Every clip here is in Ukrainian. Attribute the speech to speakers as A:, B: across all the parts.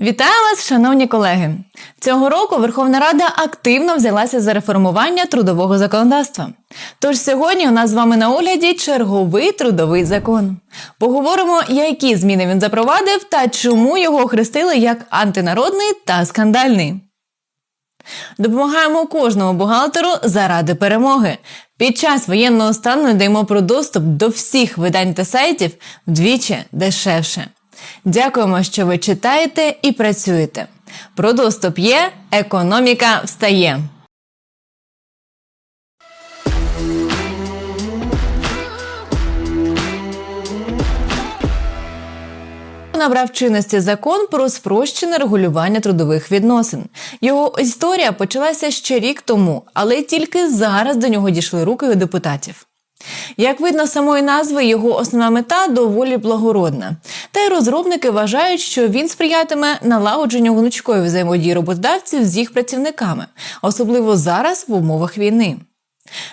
A: Вітаю вас, шановні колеги! Цього року Верховна Рада активно взялася за реформування трудового законодавства. Тож сьогодні у нас з вами на огляді черговий трудовий закон. Поговоримо, які зміни він запровадив та чому його охрестили як антинародний та скандальний. Допомагаємо кожному бухгалтеру заради перемоги. Під час воєнного стану даємо про доступ до всіх видань та сайтів вдвічі дешевше. Дякуємо, що ви читаєте і працюєте. Про доступ є, економіка встає. Набрав чинності закон про спрощене регулювання трудових відносин. Його історія почалася ще рік тому, але тільки зараз до нього дійшли руки у депутатів. Як видно з самої назви, його основна мета доволі благородна. Та й розробники вважають, що він сприятиме налагодженню гнучкої взаємодії роботодавців з їх працівниками, особливо зараз в умовах війни.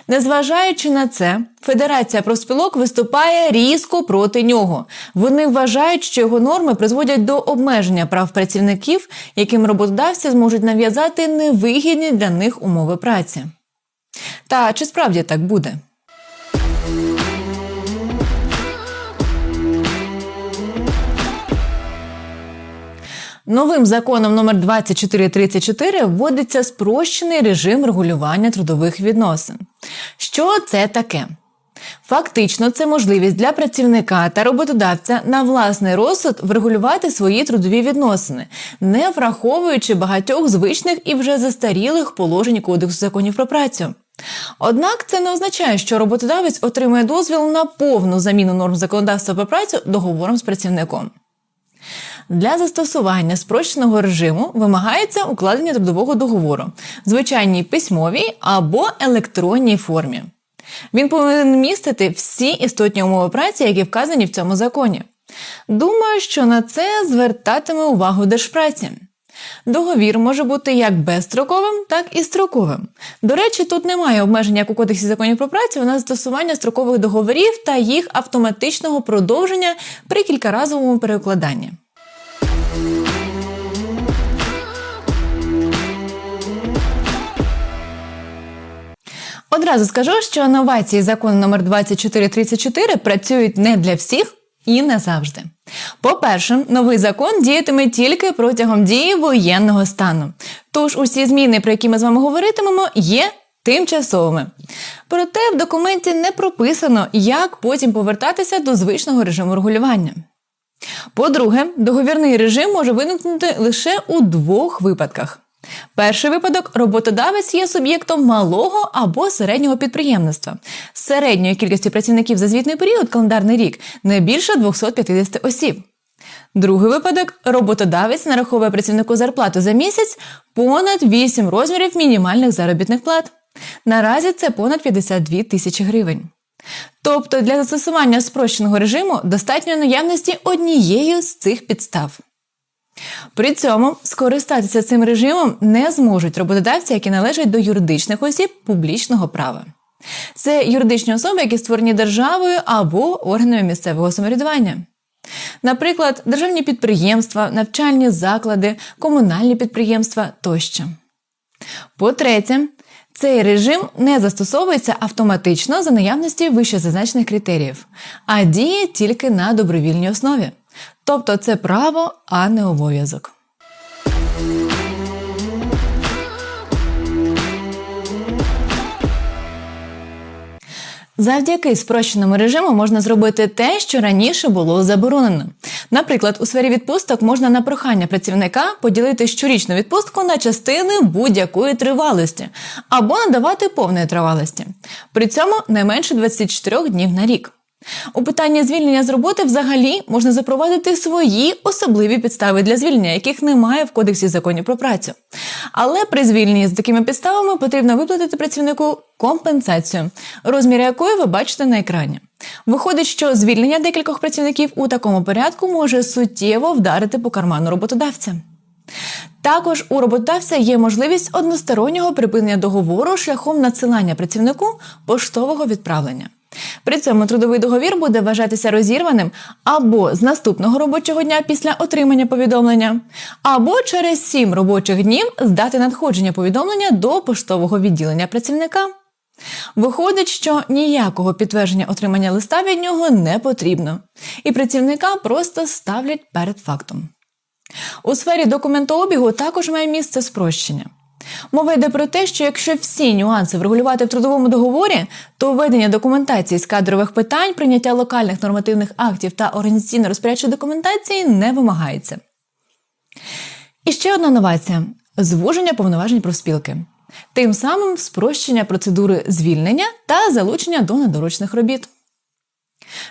A: Незважаючи на це, Федерація профспілок виступає різко проти нього. Вони вважають, що його норми призводять до обмеження прав працівників, яким роботодавці зможуть нав'язати невигідні для них умови праці. Та чи справді так буде? Новим законом номер 2434 вводиться спрощений режим регулювання трудових відносин. Що це таке? Фактично, це можливість для працівника та роботодавця на власний розсуд врегулювати свої трудові відносини, не враховуючи багатьох звичних і вже застарілих положень Кодексу законів про працю. Однак це не означає, що роботодавець отримує дозвіл на повну заміну норм законодавства про працю договором з працівником. Для застосування спрощеного режиму вимагається укладення трудового договору в звичайній письмовій або електронній формі. Він повинен містити всі істотні умови праці, які вказані в цьому законі. Думаю, що на це звертатиме увагу держпраці. Договір може бути як безстроковим, так і строковим. До речі, тут немає обмеження як у Кодексі законів про працю на застосування строкових договорів та їх автоматичного продовження при кількаразовому перекладанні. Одразу скажу, що новації закону номер 2434 працюють не для всіх і не завжди. По-перше, новий закон діятиме тільки протягом дії воєнного стану. Тож усі зміни, про які ми з вами говоритимемо, є тимчасовими. Проте в документі не прописано, як потім повертатися до звичного режиму регулювання. По-друге, договірний режим може виникнути лише у двох випадках. Перший випадок роботодавець є суб'єктом малого або середнього підприємництва з середньою кількістю працівників за звітний період календарний рік не більше 250 осіб. Другий випадок роботодавець нараховує працівнику зарплату за місяць понад 8 розмірів мінімальних заробітних плат. Наразі це понад 52 тисячі гривень. Тобто для застосування спрощеного режиму достатньо наявності однієї з цих підстав. При цьому скористатися цим режимом не зможуть роботодавці, які належать до юридичних осіб публічного права. Це юридичні особи, які створені державою або органами місцевого самоврядування. Наприклад, державні підприємства, навчальні заклади, комунальні підприємства тощо. По-третє, цей режим не застосовується автоматично за наявності вищезазначених критеріїв, а діє тільки на добровільній основі. Тобто це право, а не обов'язок. Завдяки спрощеному режиму можна зробити те, що раніше було заборонено. Наприклад, у сфері відпусток можна на прохання працівника поділити щорічну відпустку на частини будь-якої тривалості або надавати повної тривалості. При цьому не менше 24 днів на рік. У питанні звільнення з роботи взагалі можна запровадити свої особливі підстави для звільнення, яких немає в Кодексі законів про працю. Але при звільненні з такими підставами потрібно виплатити працівнику компенсацію, розмір якої ви бачите на екрані. Виходить, що звільнення декількох працівників у такому порядку може суттєво вдарити по карману роботодавця. Також у роботодавця є можливість одностороннього припинення договору шляхом надсилання працівнику поштового відправлення. При цьому трудовий договір буде вважатися розірваним або з наступного робочого дня після отримання повідомлення, або через 7 робочих днів з дати надходження повідомлення до поштового відділення працівника. Виходить, що ніякого підтвердження отримання листа від нього не потрібно, і працівника просто ставлять перед фактом. У сфері документообігу також має місце спрощення. Мова йде про те, що якщо всі нюанси врегулювати в трудовому договорі, то введення документації з кадрових питань, прийняття локальних нормативних актів та організаційно-розпорядчої документації не вимагається. І ще одна новація звуження повноважень профспілки. Тим самим спрощення процедури звільнення та залучення до недоручних робіт.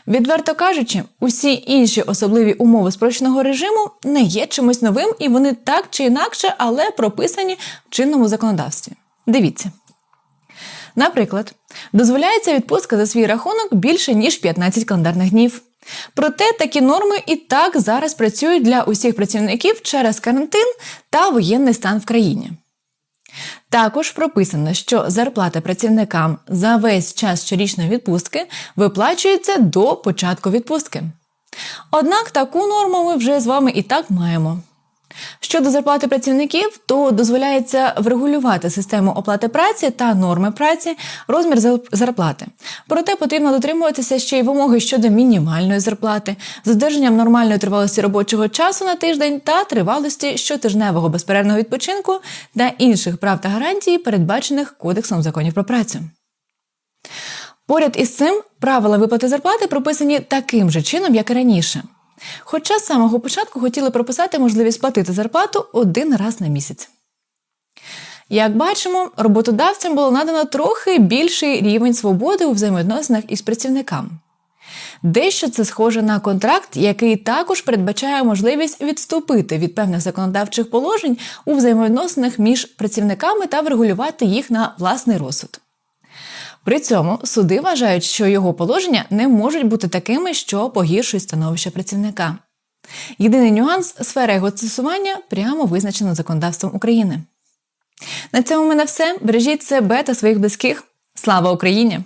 A: Відверто кажучи, усі інші особливі умови спрощеного режиму не є чимось новим, і вони так чи інакше, але прописані в чинному законодавстві. Дивіться. Наприклад, дозволяється відпустка за свій рахунок більше ніж 15 календарних днів. Проте такі норми і так зараз працюють для усіх працівників через карантин та воєнний стан в країні. Також прописано, що зарплата працівникам за весь час щорічної відпустки виплачується до початку відпустки. Однак таку норму ми вже з вами і так маємо. Щодо зарплати працівників, то дозволяється врегулювати систему оплати праці та норми праці, розмір зарплати. Проте потрібно дотримуватися ще й вимоги щодо мінімальної зарплати, з нормальної тривалості робочого часу на тиждень та тривалості щотижневого безперервного відпочинку та інших прав та гарантій, передбачених Кодексом законів про працю. Поряд із цим правила виплати зарплати прописані таким же чином, як і раніше. Хоча з самого початку хотіли прописати можливість платити зарплату один раз на місяць. Як бачимо, роботодавцям було надано трохи більший рівень свободи у взаємовідносинах із працівниками. Дещо це схоже на контракт, який також передбачає можливість відступити від певних законодавчих положень у взаємовідносинах між працівниками та врегулювати їх на власний розсуд. При цьому суди вважають, що його положення не можуть бути такими, що погіршують становище працівника. Єдиний нюанс сфера його застосування прямо визначена законодавством України. На цьому в мене все. Бережіть себе та своїх близьких. Слава Україні!